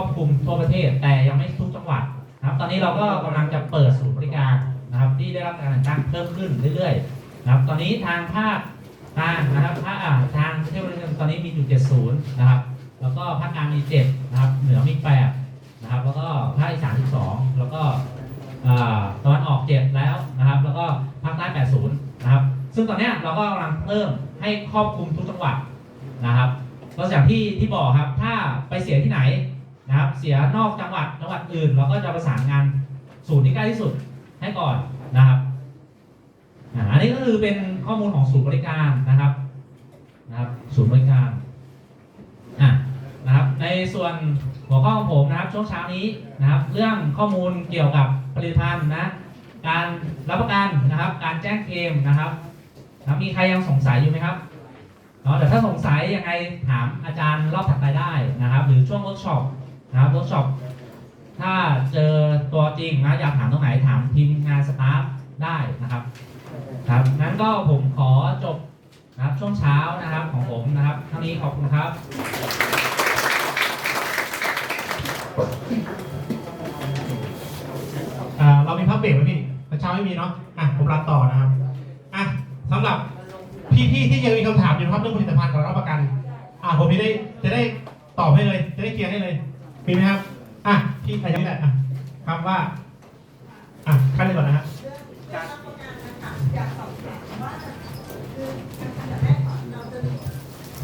อบคลุมทั่วประเทศ แต่ยังไม่ทุกจังหวัดนะครับ ตอนนี้เราก็กำลังจะเปิดศูนย์บริการนะครับ ที่ได้รับการต่งตั้งเพิ่มขึ้นเรื่อยๆนะครับ ตอนนี้ทางภาคกลางนะครับภาคทางเทคโนโลยีตอนนี้มีอยู่7ศูนย์นะครับ แล้วก็ภาคกลางมี7นะครับ เหนือมี8นะครับ แล้วก็ภาคอีสาน12แล้วก็อ่าตะวันออก7แล้วนะครับ แล้วก็ภาคใต้80นะครับ ซึ่งตอนนี้เราก็กำลังเพิ่มให้ครอบคลุมทุกจังหวัดนะครับก็อย่างที่ที่บอกครับ ถ้าไปเสียที่ไหน นะครับ เสียนอกจังหวัดจังหวัดอื่น เราก็จะประสานงานศูนย์ที่ใกล้ที่สุดให้ก่อนนะครับอันนี้ก็คือเป็นข้อมูลของศูนย์บริการนะครับนะครับ ศูนย์บริการอะนะครับ ในส่วนหัวข้อของผมนะครับช่วงเช้านี้นะครับ เรื่องข้อมูลเกี่ยวกับผลิตภัณฑ์นะการรับประกันนะครับ การแจ้งเคลมนะครับนะมีใครยังสงสัยอยู่ไหมครับเนาะแต่ถ้าสงสัยยังไงถามอาจารย์รอบถัดไปได้นะครับ หรือช่วงเวิร์กช็อป นะครับเวิร์กช็อปถ้าเจอตัวจริงนะอยากถามตรงไหนถามทีมงานสตาฟได้นะครับครับงั้นก็ผมขอจบนะครับช่วงเช้านะครับของผมนะครับเท่านี้ขอบคุณครับ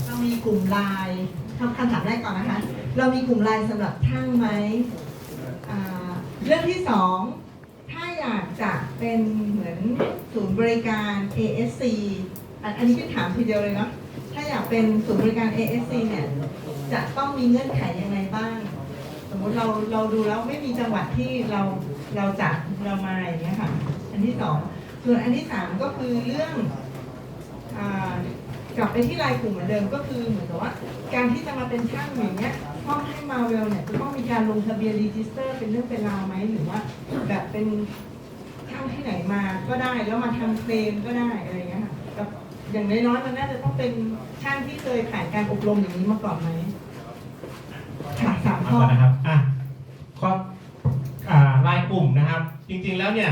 เรามีกลุ่มไลน์ทำคำถามแรกก่อนนะคะ เรามีกลุ่มไลน์สำหรับช่างไหมอ่าเรื่องที่สองถ้าอยากจะเป็นเหมือนศูนย์บริการ ASC อันอันนี้พี่ถามทีเดียวเลยเนาะถ้าอยากเป็นศูนย์บริการ ASC เนี่ยจะต้องมีเงื่อนไขยังไงบ้าง สมมุติเราเราดูแล้วไม่มีจังหวัดที่เราเราจัดเรามาอย่างเงี้ยค่ะ อันที่สอง ส่วนอันที่สามก็คือเรื่องอกลับไปที่รายกลุ่มเหมือนเดิมก็คือเหมือนกับว่า การที่จะมาเป็นช่างอย่างเงี้ยต้องให้มาเวลเนี่ยจะต้องมีการลงทะเบียนรีจิสเตอร์ เป็นเรื่องเป็นราวไหมหรือว่า แบบเป็นช่างที่ไหนมาก็ได้แล้วมาทำเคลมก็ได้อะไรเงี้ยค่ะแบบอย่างน้อยๆมันน่าจะต้องเป็นช่างที่เคยผ่านการอบรมอย่างนี้มาก่อนไหมค่ะสามมาข้อนะครับอะข้ออ่ารายกลุ่มนะครับ จริงๆแล้วเนี่ย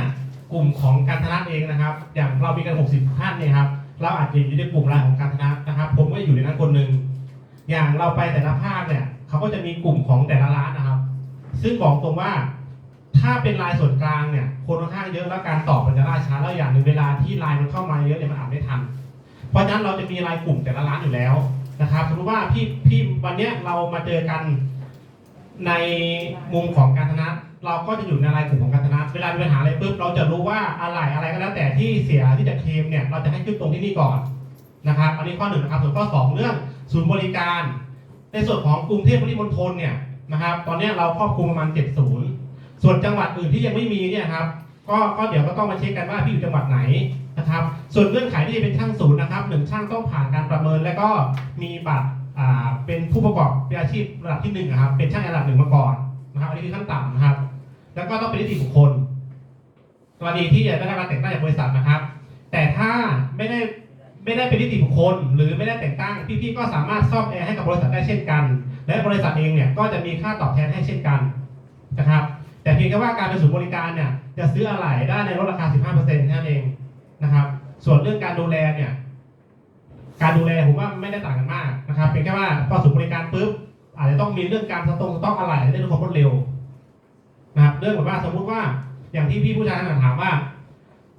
กลุ่มของการธนัตเองนะครับ อย่างเรามีกัน60ท่านเนี่ยครับเราอาจจะอยู่ในกลุ่มรายของการธนัตนะครับ ผมก็อยู่ในนั้นคนหนึ่งอย่างเราไปแต่ละภาคเนี่ยเขาก็จะมีกลุ่มของแต่ละร้านนะครับ ซึ่งบอกตรงว่าถ้าเป็นลายส่วนกลางเนี่ยคนค่อนข้างเยอะแล้วการตอบมันจะล่าช้าแล้วอย่างหนึ่งเวลาที่ลายมันเข้ามาเยอะเนี่ยมันอ่านไม่ทัน เพราะฉะนั้นเราจะมีรายกลุ่มแต่ละร้านอยู่แล้วนะครับสมมติว่าพี่พี่วันเนี้ยเรามาเจอกันในมุมของการธนะ เราก็จะอยู่ในรายกลุ่มของการธนะ เวลามีปัญหาอะไรปุ๊บเราจะรู้ว่าอะไรอะไรก็แล้วแต่ที่เสียที่จะเคลมเนี่ยเราจะให้ขึ้นตรงที่นี่ก่อนนะครับ อันนี้ข้อหนึ่งนะครับส่วนข้อสองเรื่องศูนย์บริการ ในส่วนของกรุงเทพปริมณฑลเนี่ยนะครับตอนนี้เราครอบคลุมประมาณเจ็ดศูนย์ส่วนจังหวัดอื่นที่ยังไม่มีเนี่ยครับก็ก็เดี๋ยวก็ต้องมาเช็คกันว่าพี่อยู่จังหวัดไหนนะครับ ส่วนเงื่อนไขที่จะเป็นช่างศูนย์นะครับหนึ่งช่างต้องผ่านการประเมิน และก็มีบัตรอ่าเป็นผู้ประกอบเป็นอาชีพระดับที่หนึ่งครับเป็นช่างระดับหนึ่งมาก่อนนะครับอันนี้คือขั้นต่ำนะครับ แล้วก็ต้องเป็นนิติบุคคลกรณีที่จะได้รับการแต่งตั้งจากบริษัทนะครับ แต่ถ้าไม่ได้ไม่ได้เป็นนิติบุคคล หรือไม่ได้แต่งตั้งพี่ๆก็สามารถซ่อมแอร์ให้กับบริษัทได้เช่นกัน และบริษัทเองเนี่ยก็จะมีค่าตอบแทนให้เช่นกันนะครับ แต่เพียงแค่ว่าการเป็นศูนย์บริการเนี่ยจะซื้ออะไหล่ได้ในลดราคา 15%แค่นั้นเองนะครับ ส่วนเรื่องการดูแลเนี่ยการดูแลผมว่าไม่ได้ต่างกันมากนะครับเป็นแค่ว่าพอศูนย์บริการปุ๊บอาจจะต้องมีเรื่องการสต็อกสต็อกอะไหล่ให้ได้ด้วยความรวดเร็ว นะครับเรื่องแบบว่าสมมุติว่าอย่างที่พี่ผู้ชายถามว่า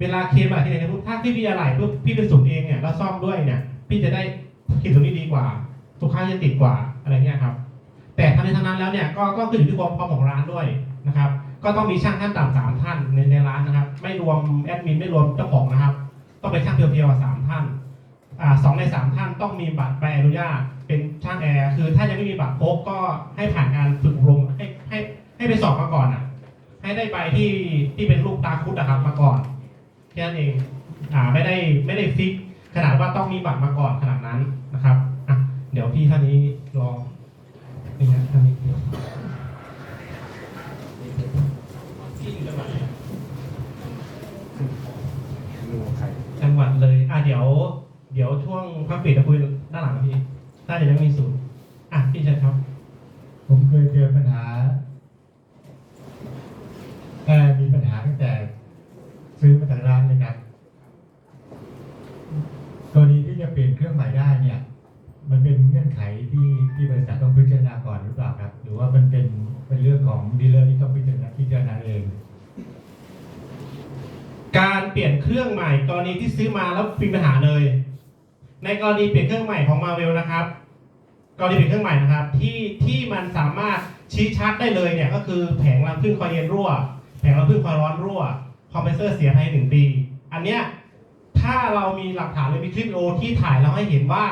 เวลาเคลมอะไรที่ไหนปุ๊บถ้าพี่มีอะไหล่ปุ๊บพี่เป็นศูนย์เองเนี่ยแล้วซ่อมด้วยเนี่ย พี่จะได้เคลมตรงนี้ดีกว่าลูกค้าจะติดกว่าอะไรเงี้ยครับ แต่ทั้งนี้ทั้งนั้นแล้วเนี่ยก็ก็ขึ้นอยู่ที่ความพร้อมของร้านด้วยนะครับ ก็ต้องมีช่างขั้นต่ำสามท่านในในร้านนะครับ ไม่รวมแอดมินไม่รวมเจ้าของนะครับ ต้องเป็นช่างเพียวๆสามท่านอ่าสองในสามท่านต้องมีบัตรใบอนุญาตเป็นช่างแอร์คือถ้ายังไม่มีบัตรครบก็ให้ผ่านการฝึกอบรมให้ให้ให้ไปสอบมาก่อนอะ ให้ได้ใบที่ที่เป็นลูกตาคุดนะครับมาก่อนแค่นั้นเองอ่าไม่ได้ไม่ได้ฟิกขนาดว่าต้องมีบัตรมาก่อนขนาดนั้นนะครับอะเดี๋ยวพี่ท่านนี้รอนี่นะท่านนี้พี่จังหวัดเลยอะเดี๋ยว เดี๋ยวช่วงพักปิดจะคุยด้านหลังนะพี่น่าจะยังมีศูนย์อะพี่เชิญครับ ผมเคยเจอปัญหา ตั้งแต่ซื้อมาจากร้านเลยครับกรณีที่จะเปลี่ยนเครื่องใหม่ได้เนี่ย มันเป็นเงื่อนไขที่ที่บริษัทต้องพิจารณาก่อนหรือเปล่าครับ หรือว่ามันเป็นเป็นเรื่องของดีลเลอร์ที่ต้องพิจารณาพิจารณาเอง การเปลี่ยนเครื่องใหม่กรณีที่ซื้อมาแล้วมีปัญหาเลย ในกรณีเปลี่ยนเครื่องใหม่ของมาเวลนะครับ กรณีเปลี่ยนเครื่องใหม่นะครับ ที่ที่มันสามารถชี้ชัดได้เลยเนี่ยก็คือแผงรังพึ่งคอยเย็นรั่ว แผงรังพึ่งคอยร้อนรั่ว คอมเพรสเซอร์เสียภายในหนึ่งปี อันเนี้ยถ้าเรามีหลักฐานหรือมีคลิปวิดีโอที่ถ่ายเราให้เห็นว่า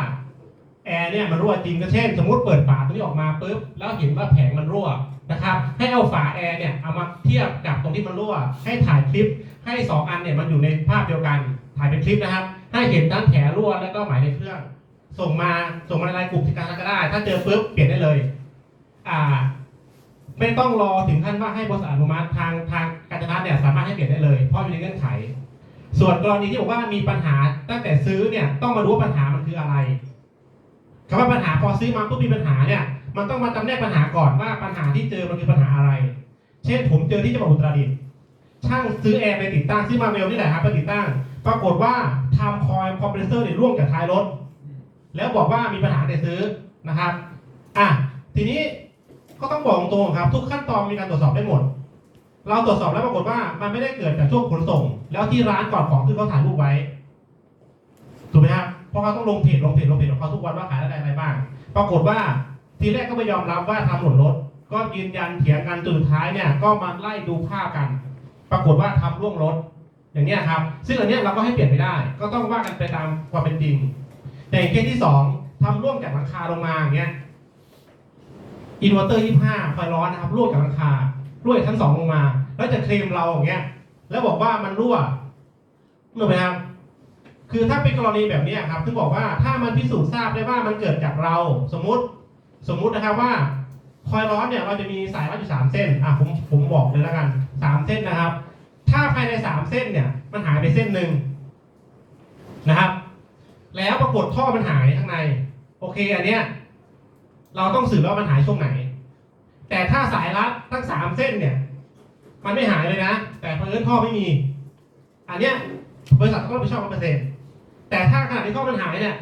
แอร์เนี่ยมันรั่วจริงก็เช่น สมมติเปิดฝาตัวนี้ออกมาปุ๊บแล้วเห็นว่าแผงมันรั่วนะครับให้เอาฝาแอร์เนี่ยเอามาเทียบกับตรงที่มันรั่ว ให้ถ่ายคลิปให้สองอันเนี่ยมันอยู่ในภาพเดียวกัน ถ่ายเป็นคลิปนะครับ ให้เห็นทั้งแผลรั่วแล้วก็หมายในเครื่อง ส่งมาส่งมาในไลน์กลุ่มที่การก็ได้ ถ้าเจอปุ๊บเปลี่ยนได้เลย อ่า ไม่ต้องรอถึงขั้นว่าให้บริษัทอนุมัติทางทางการจนาเนี่ยสามารถให้เปลี่ยนได้เลย เพราะอยู่ในเงื่อนไข ส่วนกรณีที่บอกว่ามีปัญหาตั้งแต่ซื้อเนี่ยต้องมารู้ว่าปัญหามันคืออะไรคำว่าปัญหาพอซื้อมาปุ๊บมีปัญหาเนี่ย มันต้องมาจำแนกปัญหาก่อนว่าปัญหาที่เจอมันคือปัญหาอะไร เช่นผมเจอที่จังหวัดอุตรดิตถ์ช่างซื้อแอร์ไปติดตั้งซื้อมาเวลนี่แหละครับไปติดตั้ง ปรากฏว่าทำคอยคอมเพรสเซอร์เนี่ยร่วงจากท้ายรถแล้วบอกว่ามีปัญหาแต่ซื้อนะครับอะทีนี้ ก็ต้องบอกตรงๆครับ ทุกขั้นตอนมีการตรวจสอบได้หมด เราตรวจสอบแล้วปรากฏว่ามันไม่ได้เกิดจากช่วงขนส่ง แล้วที่ร้านก่อนของคือเขาถ่ายรูปไว้ถูกไหมครับเพราะเขาต้องลงเพจลงเพจลงเพจของเขาทุกวันว่าขายอะไรอะไรบ้าง ปรากฏว่าทีแรกก็ไม่ยอมรับว่าทำหล่นรถ ก็ยืนยันเถียงกันจนท้ายเนี่ย ก็มาไล่ดูภาพกัน ปรากฏว่าทำร่วงรถอย่างนี้ครับ ซึ่งอันนี้เราก็ให้เปลี่ยนไม่ได้ ก็ต้องว่ากันไปตามความเป็นจริง แต่อย่างเคสที่สองทำร่วงจากหลังคาลงมาอย่างเงี้ย อินเวอร์เตอร์ยี่ห้าไฟร้อนนะครับรั่วจากหลังคารั่วจากชั้นสองลงมา แล้วจะเคลมเราอย่างเงี้ย แล้วบอกว่ามันรั่วรู้ไหมครับคือถ้าเป็นกรณีแบบนี้ครับถึงบอกว่าถ้ามันพิสูจน์ทราบได้ว่ามันเกิดจากเรา สมมติสมมุตินะครับว่าคอยร้อนเนี่ยเราจะมีสายรัดอยู่สามเส้นอะผมผมบอกเลยแล้วกันสามเส้นนะครับ ถ้าภายในสามเส้นเนี่ย มันหายไปเส้นหนึ่งนะครับ แล้วปรากฏท่อมันหายข้างใน โอเคอันเนี้ย เราต้องสืบว่ามันหายช่วงไหน แต่ถ้าสายรัดทั้งสามเส้นเนี่ย มันไม่หายเลยนะ แต่เพราะเอิญท่อไม่มี อันเนี้ยบริษัทต้องรับผิดชอบเปอร์เซ็นต์แต่ถ้าขณะที่ท่อมันหายเนี่ย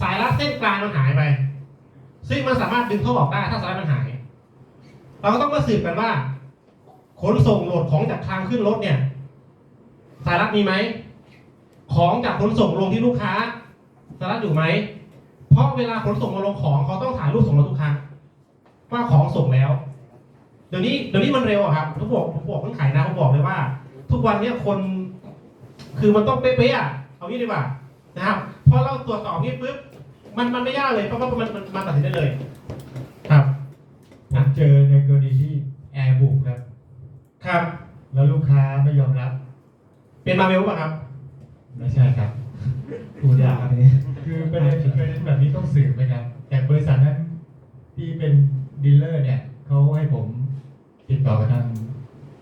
สายรัดเส้นกลางมันหายไป ซึ่งมันสามารถดึงท่อออกได้ถ้าสายมันหาย เราก็ต้องมาสืบกันว่า ขนส่งโหลดของจากคลังขึ้นรถเนี่ย สายรัดมีไหม ของจากขนส่งลงที่ลูกค้า สายรัดอยู่ไหม เพราะเวลาขนส่งมาลงของเขาต้องถ่ายรูปส่งมาทุกครั้งว่าของส่งแล้ว เดี๋ยวนี้เดี๋ยวนี้มันเร็วอะครับทุกบอกผมบอกเพิ่งขายนะผมบอกเลยว่า ทุกวันเนี้ยคน คือมันต้องเป๊ะๆอะเอางี้ดีกว่านะครับพอเราตรวจสอบนี้ปุ๊บมันมันไม่ยากเลยเพราะว่ามันมันมันตัดสินได้เลย ครับผมเจอในกรณีที่แอร์บุกครับครับ แล้วลูกค้าไม่ยอมรับ เป็นมาเวลป่ะครับ ไม่ใช่ครับ พูดยากครับนี่คือประเด็นประเด็นแบบนี้ต้องสืบไหมครับ แต่บริษัทนั้นที่เป็นดีลเลอร์เนี่ยเขาให้ผมติดต่อกับทาง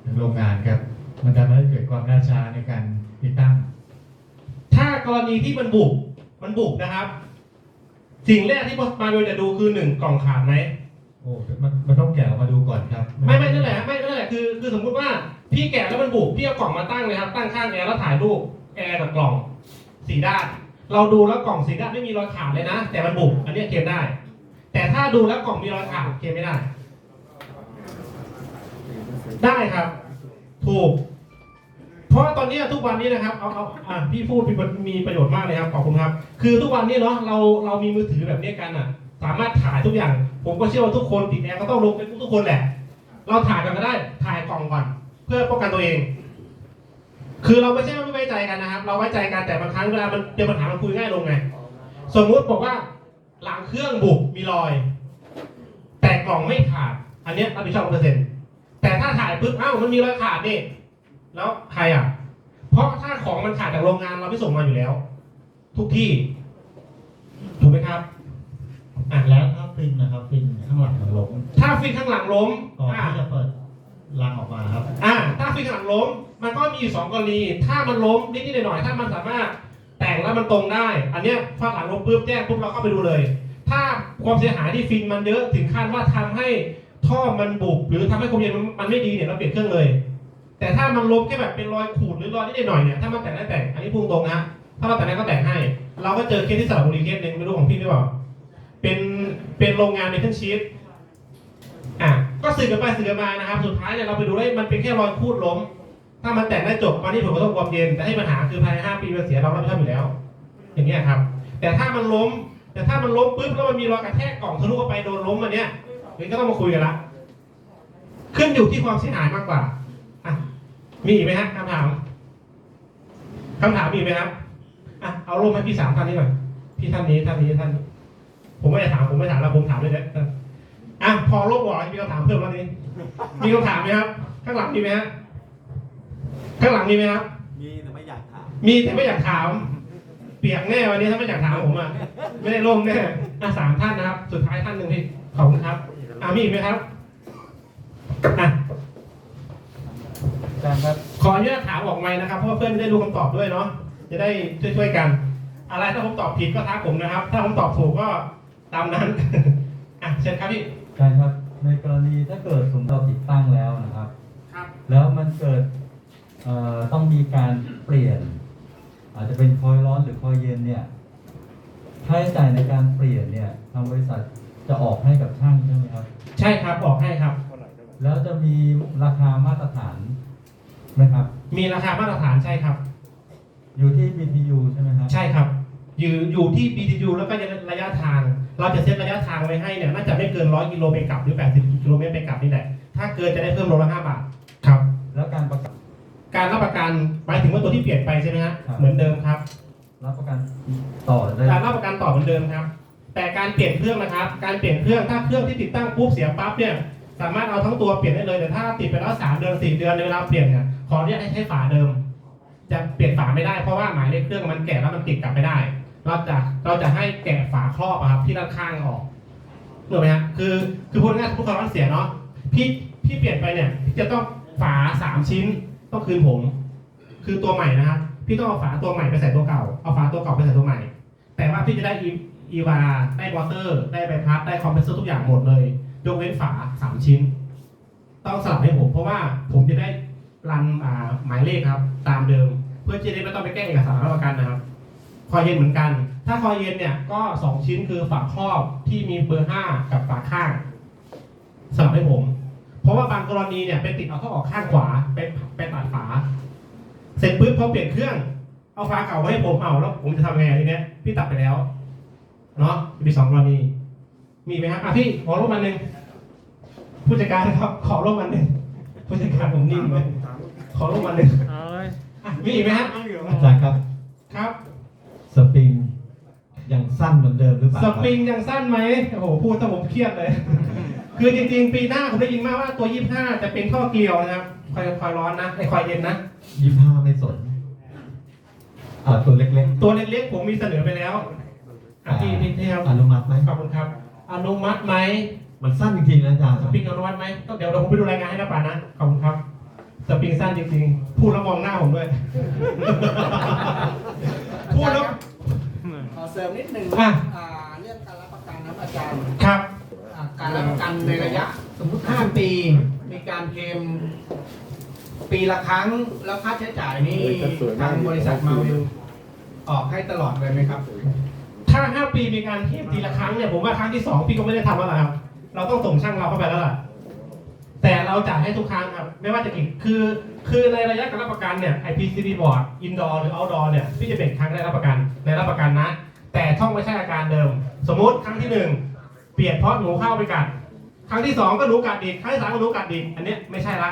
ทางโรงงานครับ มันทำให้เกิดความล่าช้าในการติดตั้ง ถ้ากรณีที่มันบุกมันบุกนะครับ สิ่งแรกที่มาเวลจะดูคือหนึ่งกล่องขาดไหมโอ้มันมันต้องแกะออกมาดูก่อนครับ ไม่ไม่นั่นแหละไม่นั่นแหละคือคือสมมุติว่าพี่แกะแล้วมันบุกพี่เอากล่องมาตั้งเลยครับตั้งข้างแอร์แล้วถ่ายรูปแอร์กับกล่อง สีด้าน เราดูแล้วกล่องสีด้านไม่มีรอยขาดเลยนะ แต่มันบุกอันนี้เคลมได้ แต่ถ้าดูแล้วกล่องมีรอยขาดเคลมไม่ได้ ได้ครับ ถูก เพราะตอนนี้ทุกวันนี้นะครับเอาเอาอะพี่พูดมีประมีประโยชน์มากเลยครับขอบคุณครับ คือทุกวันนี้เนาะเราเรามีมือถือแบบนี้กันอะ สามารถถ่ายทุกอย่าง ผมก็เชื่อว่าทุกคนติดแอร์ก็ต้องลงเป็นทุกคนแหละ เราถ่ายกันก็ได้ถ่ายกล่องก่อน เพื่อป้องกันตัวเอง คือเราไม่ใช่ว่าไม่ไว้ใจกันนะครับ เราไว้ใจกันแต่บางครั้งเวลามันเจอปัญหามันคุยง่ายลงไง สมมุติบอกว่าหลังเครื่องบุกมีรอย แต่กล่องไม่ขาด อันเนี้ยรับผิดชอบเปอร์เซ็นต์แต่ถ้าถ่ายปุ๊บเอ้ามันมีรอยขาดนี่ แล้วใครอะ เพราะถ้าของมันขาดจากโรงงานเราไม่ส่งมาอยู่แล้ว ทุกที่ ถูกไหมครับอะแล้วถ้าฟินนะครับฟินข้างหลังมันล้มถ้าฟินข้างหลังล้มก่อนอะ ที่จะเปิด รังออกมาครับ อ่าถ้าฟินข้างหลังล้ม มันก็มีอยู่สองกรณี ถ้ามันล้มนิดๆหน่อยๆถ้ามันสามารถแต่งแล้วมันตรงได้ อันเนี้ยฟาดหลังล้มปุ๊บแจ้งปุ๊บเราเข้าไปดูเลย ถ้าความเสียหายที่ฟินมันเยอะถึงขั้นว่าทำให้ท่อมันบุบหรือทำให้ความเย็นมันไม่ดีเนี่ยเราเปลี่ยนเครื่องเลย แต่ถ้ามันล้มแค่แบบเป็นรอยขูดหรือรอยนิดหน่อยเนี่ยถ้ามันแต่งได้แต่งอันนี้พุ่งตรงนะถ้าเราแต่งได้ก็แต่งให้ เราก็เจอเคสที่สระบุรีเคสหนึ่งไม่รู้ของพี่หรือเปล่าเป็นเป็นโรงงานในเครื่องชีสอะ ก็สืบกันไปสืบกันมานะครับ สุดท้ายเนี่ยเราไปดูได้มันเป็นแค่รอยขูดล้ม ถ้ามันแต่งได้จบมาที่ผลกระทบความเย็นแต่ให้ปัญหาคือภายในห้าปีมันเสียเรารับผิดชอบอยู่แล้ว อย่างเงี้ยครับ แต่ถ้ามันล้ม แต่ถ้ามันล้มปุ๊บแล้วมันมีรอยกระแทกกล่องทะลุเข้าไปโดนล้มอันเนี้ยมันก็ต้องมาคุยกันละขึ้นอยู่ที่ความเสียหายมากกว่าอะมีอีกไหมฮะคำถามคำถามมีอีกไหมครับอะเอาลงให้พี่สามท่านนี้ก่อนพี่ท่านนี้ท่านนี้ท่าน ผมไม่ได้ถามผมไม่ถามแล้วผมถามเลยนะ อะพอโลกบอกมีคำถามเพิ่มแล้วนี้มีคำถามไหมครับ ข้างหลังมีไหมฮะข้างหลังมีไหมครับ มีแต่ไม่อยากถาม มีแต่ไม่อยากถาม เปียกแน่วันนี้ถ้าไม่อยากถามผมอะไม่ได้ร่มแน่อะสามท่านนะครับ สุดท้ายท่านหนึ่งพี่ขอบคุณครับอะมีอีกไหมครับอะอาจารย์ครับขออนุญาตถามออกไมค์นะครับ เพราะว่าเพื่อนไม่ได้รู้คำตอบด้วยเนาะจะได้ช่วยๆกัน อะไรถ้าผมตอบผิดก็ทักผมนะครับ ถ้าผมตอบถูกก็ตามนั้นอะเชิญครับพี่ ใช่ครับ ในกรณีถ้าเกิดสมเราติดตั้งแล้วนะครับ ครับแล้วมันเกิดเอ่อต้องมีการเปลี่ยน อาจจะเป็นคอยร้อนหรือคอยเย็นเนี่ยค่าใช้จ่ายในการเปลี่ยนเนี่ยทางบริษัทจะออกให้กับช่างใช่ไหมครับ ใช่ครับบอกให้ครับ แล้วจะมีราคามาตรฐานไหมครับ มีราคามาตรฐานใช่ครับ อยู่ที่ BTU ใช่ไหมครับ ใช่ครับ อยู่อยู่ที่ BTU แล้วก็ระยะทาง เราจะเซตระยะทางไว้ให้เนี่ยน่าจะไม่เกิน100กิโลไปกลับหรือ80กิโลเมตรไปกลับนี่แหละถ้าเกินจะได้เพิ่มโลละ5บาทครับ แล้วการประกันการรับประกันหมายถึงว่าตัวที่เปลี่ยนไปใช่ไหมฮะครับเหมือนเดิมครับ รับประกันต่อได้การรับประกันต่อเหมือนเดิมครับ แต่การเปลี่ยนเครื่องนะครับ การเปลี่ยนเครื่องถ้าเครื่องที่ติดตั้งปุ๊บเสียปั๊บเนี่ยสามารถเอาทั้งตัวเปลี่ยนได้เลยแต่ถ้าติดไปแล้วสามเดือนสี่เดือนในเวลาเปลี่ยนเนี่ยขออนุญาตให้ใช้ฝาเดิม จะเปลี่ยนฝาไม่ได้เพราะว่าหมายเลขเครื่องมันแก่แล้วมันติดกลับไม่ได้ เราจะเราจะให้แกะฝาครอบอะครับที่ด้านข้างออกถูกไหมฮะคือคือพูดง่ายทุกคนมันเสียเนาะพี่พี่เปลี่ยนไปเนี่ยพี่จะต้องฝาสามชิ้นต้องคืนผม คือตัวใหม่นะครับพี่ต้องเอาฝาตัวใหม่ไปใส่ตัวเก่าเอาฝาตัวเก่าไปใส่ตัวใหม่ แต่ว่าพี่จะได้อีวาได้วอเตอร์ได้ใบพัดได้คอมเพรสเซอร์ทุกอย่างหมดเลย ยกเว้นฝาสามชิ้น ต้องสลับให้ผม เพราะว่าผมจะได้รันหมายเลขครับ ตามเดิม เพื่อจะได้ไม่ต้องไปแก้เอกสารรับประกันนะครับ คอยเย็นเหมือนกัน ถ้าคอยเย็นเนี่ยก็สองชิ้นคือฝาครอบที่มีเบอร์ห้ากับฝาข้างสลับให้ผม เพราะว่าบางกรณีเนี่ยไปติดเอาเข้าออกข้างขวาไปไปตัดฝา เสร็จปุ๊บพอเปลี่ยนเครื่อง เอาฝาเก่ามาให้ผมเอาแล้วผมจะทำไงทีเนี้ยพี่ตัดไปแล้วเนาะมีสองกรณี มีไหมครับอะพี่ขอรูปมันหนึ่งผู้จัดการครับขอรูปมันหนึ่งผู้จัดการผมนิ่งเลยขอรูปมันหนึ่งอะมีอีกไหมฮะอาจารย์ครับครับ สปริงยังสั้นเหมือนเดิมหรือเปล่าสครับปริงยังสั้นไหมโอ้โหพูดถ้าผมเครียดเลย คือจริงๆ ปีหน้าผมได้ยินมาว่าตัว 25 จะเป็นข้อเกลียวนะครับคอยคอยร้อนนะไอ้คอยเย็นนะยี่ห้าไม่สนอ่าตัวเล็กตัวเล็กๆ ผมมีเสนอไปแล้วอะพี่พี่พี่ครับๆอนุมัติไหมขอบคุณครับ อนุมัติไหมมันสั้นจริงๆนะอาจารย์สปริงอนุมัติไหมต้องเดี๋ยวเดี๋ยวผมไปดูรายงานให้นะป่านะขอบคุณครับสปริงสั้นจริงๆ พูดแล้วมองหน้าผมด้วย พูดแล้ว ขอเสริม นิดหนึ่งอะ อ่าเรื่องการรับประกันนะครับอาจารย์ครับ อ่าการรับประกันในระยะ สมมุติ 5 ปี มีการเคลมปีละครั้งแล้วค่าใช้จ่ายนี่ทางบริษัทมาวิลออกให้ตลอดเลยไหมครับ ถ้า5ปีมีการเทียบทีละครั้งเนี่ยผมว่าครั้งที่2พี่ก็ไม่ได้ทำแล้วล่ะครับ เราต้องส่งช่างเราเข้าไปแล้วล่ะ แต่เราจ่ายให้ทุกครั้งครับ ไม่ว่าจะกี่คือ คือในระยะการรับประกันเนี่ย IPCB board indoor หรือ outdoor เนี่ยพี่จะเป็นครั้งได้รับประกันในรับประกันนะ แต่ต้องไม่ใช่อาการเดิม สมมุติครั้งที่หนึ่งเปลี่ยนเพราะหนูเข้าไปกัด ครั้งที่สองก็หนูกัดอีกครั้งที่สามก็หนูกัดอีกอันเนี้ยไม่ใช่ละ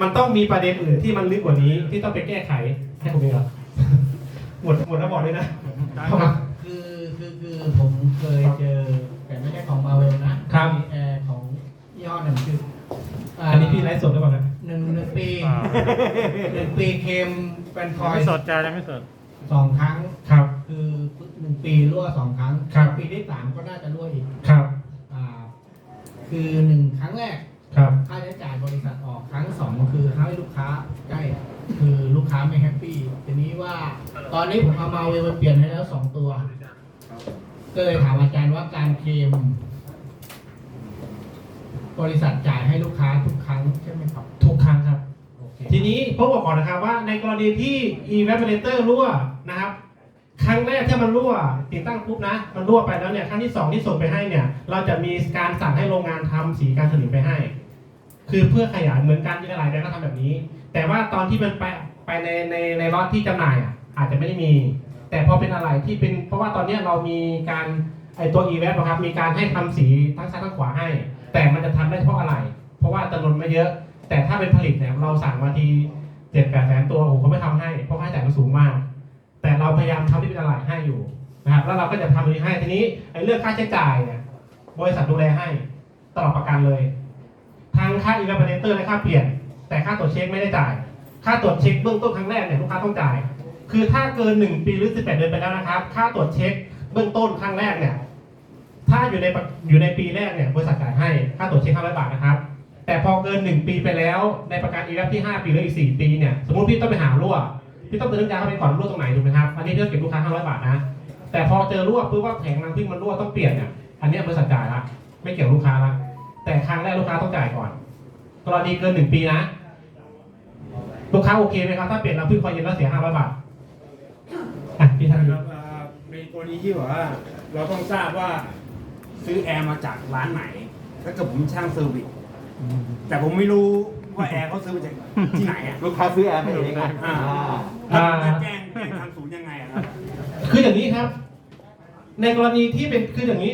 มันต้องมีประเด็นอื่นที่มันลึกกว่านี้ที่ต้องไปแก้ไขให้ผมเองเหรอหมดหมดแล้วบอกเลยนะเข้ามาคือคือคือผมเคยเจอแต่ไม่ใช่ของมาวิลนะครับมีแอร์ของยี่ห้อหนึ่งคืออ่าอันนี้พี่ไลฟ์สดหรือเปล่าครับหนึ่งหนึ่งปีหนึ่งปีเคลมแฟนคอยไม่สดใจยังไม่สดสองครั้งครับ คือห นึ่งปีรั่วสองครั้ง ครับ ปีที่สามก็น่าจะรั่วอีกครับ อ่าคือหนึ่งครั้งแรก ครับ ค่าใช้จ่ายบริษัทออกครั้งสองคือให้ลูกค้าได้คือลูกค้าไม่แฮปปี้ทีนี้ว่าตอนนี้ผมเอามาเวลไปเปลี่ยนให้แล้วสองตัวก็เลยถามอาจารย์ว่าการเคลมบริษัทจ่ายให้ลูกค้าทุกครั้งใช่ไหมครับทุกครั้งครับ โอเค ทีนี้ผมบอกก่อนนะครับว่าในกรณีที่ evaporator รั่วนะ ครั้งแรกที่มันรั่วติดตั้งปุ๊บนะ มันรั่วไปแล้วเนี่ยครั้งที่สองที่ส่งไปให้เนี่ย เราจะมีการสั่งให้โรงงานทำสีการสนิมไปให้ คือเพื่อขยายเหมือนกันที่หลายแบรนด์ก็ทำแบบนี้ แต่ว่าตอนที่มันไปไปในในในรถที่จำหน่ายอะอาจจะไม่ได้มี แต่พอเป็นอะไรที่เป็นเพราะว่าตอนนี้เรามีการไอตัว e v a p นะครับมีการให้ทำสีทั้งซ้ายทั้งขวาให้ แต่มันจะทำได้เฉพาะอะไร เพราะว่าจำนวนไม่เยอะ แต่ถ้าเป็นผลิตเนี่ยเราสั่งมาทีเจ็ดแปดแสนตัวโอ้โหเขาไม่ทำให้ เพราะค่าใช้จ่ายมันสูงมาก แต่เราพยายามทำที่เป็นอะไรให้อยู่นะครับ แล้วเราก็จะทำตรงนี้ให้ทีนี้ไอ้เรื่องค่าใช้จ่ายเนี่ยบริษัทดูแลให้ตลอดประกันเลยทั้งค่า e v a p o r a t o r และค่าเปลี่ยน แต่ค่าตรวจเช็คไม่ได้จ่าย ค่าตรวจเช็คเบื้องต้นครั้งแรกเนี่ยลูกค้าต้องจ่าย คือถ้าเกิน 1 ปีหรือ 18 เดือนไปแล้วนะครับ ค่าตรวจเช็คเบื้องต้นครั้งแรกเนี่ยถ้าอยู่ในอยู่ในปีแรกเนี่ยบริษัทจ่ายให้ค่าตรวจเช็ค500บาทนะครับ แต่พอเกิน 1 ปีไปแล้วในประกัน e v a p ที่ 5 ปีหรืออีก 4 ปีเนี่ยสมมติพี่ต้องไปหารั่ว พี่ต้องเติมน้ำยาเข้าไปก่อนรั่วตรงไหนถูกไหมครับอันนี้เรื่องเก็บลูกค้า500บาทนะ แต่พอเจอรั่วปุ๊บว่าแผงรังพึ่งมันรั่วต้องเปลี่ยนเนี่ยอันนี้บริษัทจ่ายละไม่เกี่ยวลูกค้าละแต่ครั้งแรกลูกค้าต้องจ่ายก่อน กรณีเกินหนึ่งปีนะลูกค้าโอเคไหมครับถ้าเปลี่ยนรังพึ่งคอยเย็นแล้วเสีย500บาทอะพี่ทันครับอ่าในกรณีที่แบบว่า เราต้องทราบว่าซื้อแอร์มาจากร้านไหนถ้าเกิดผมช่างเซอร์วิสแต่ผมไม่รู้ ว่าแอร์เขาซื้อมาจากที่ไหนอะลูกค้าซื้อแอร์ไปเองนะอ่าอ่าแล้วจะแจ้งแจ้งทางศูนย์ยังไงอะครับ คืออย่างนี้ครับ ในกรณีที่เป็นคืออย่างนี้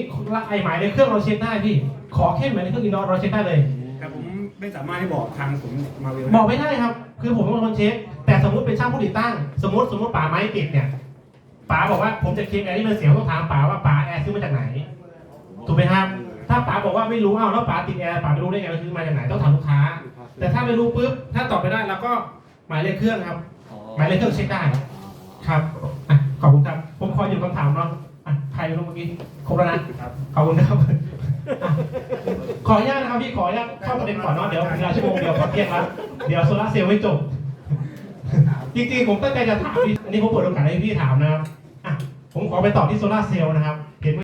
ไอหมายในเครื่องเราเช็คได้พี่ ขอแค่หมายในเครื่องอินดอร์เราเช็คได้เลย แต่ผมไม่สามารถที่บอกทางศูนย์มาเวลบอกไม่ได้ครับ คือผมเป็นคนเช็ค แต่สมมติเป็นช่างผู้ติดตั้ง สมมติสมมติป๋าไม้ติดเนี่ยป๋าบอกว่าผมจะเคลมแอร์ที่มันเสียต้องถามป๋าว่าป๋าแอร์ซื้อมาจากไหน ถูกไหมครับ ถ้าป๋าบอกว่าไม่รู้อ้าวแล้วป๋าติดแอร์ป๋าไม่รู้ได้ไงว่าซื้อมาจากไหนต้องถามลูกค้า แต่ถ้าไม่รู้ปุ๊บถ้าตอบไม่ได้เราก็หมายเลขเครื่องครับ หมายเลขเครื่องเช็คได้ครับอะขอบคุณครับ ผมขออยู่คำถามเนาะอะใครรู้เมื่อกี้ครบแล้วนะขอบคุณครับอะขออนุญาตนะครับพี่ขออนุญาตเข้าประเด็นก่อนเนาะเดี๋ยวเวลาชั่วโมงเดียวขอเที่ยงแล้วเดี๋ยวโซลาร์เซลล์ไม่จบจริงๆผมตั้งใจจะถามพี่อันนี้ผมเปิดโอกาสให้พี่ถามนะครับอะผมขอไปตอบที่โซลาร์เซลล์นะครับเห็น